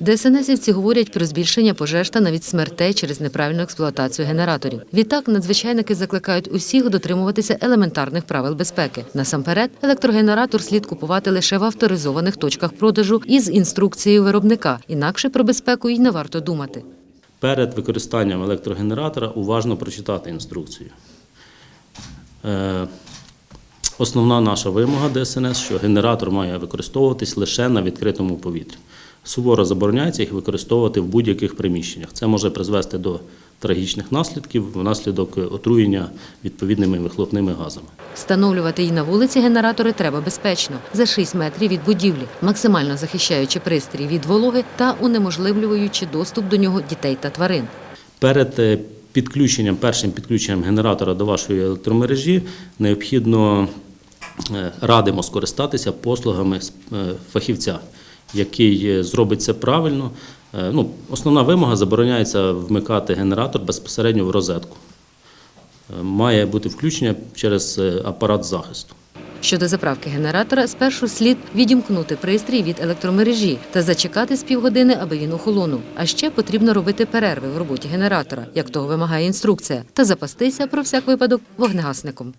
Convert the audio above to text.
ДСНСівці говорять про збільшення пожеж та навіть смертей через неправильну експлуатацію генераторів. Відтак надзвичайники закликають усіх дотримуватися елементарних правил безпеки. Насамперед, електрогенератор слід купувати лише в авторизованих точках продажу із інструкцією виробника. Інакше про безпеку й не варто думати. Перед використанням електрогенератора уважно прочитати інструкцію. Е, Основна наша вимога ДСНС, що генератор має використовуватись лише на відкритому повітрі. Суворо забороняється їх використовувати в будь-яких приміщеннях. Це може призвести до трагічних наслідків внаслідок отруєння відповідними вихлопними газами. Встановлювати і на вулиці генератори треба безпечно за 6 метрів від будівлі, максимально захищаючи пристрій від вологи та унеможливлюючи доступ до нього дітей та тварин. Перед е, підключенням, першим підключенням генератора до вашої електромережі необхідно е, радимо скористатися послугами е, фахівця, який е, зробить це правильно. Е, Ну, основна вимога забороняється вмикати генератор безпосередньо в розетку. Е, Має бути включення через апарат захисту. Щодо заправки генератора, спершу слід відімкнути пристрій від електромережі та зачекати з півгодини, аби він охолонув. А ще потрібно робити перерви в роботі генератора, як того вимагає інструкція, та запастися про всяк випадок вогнегасником.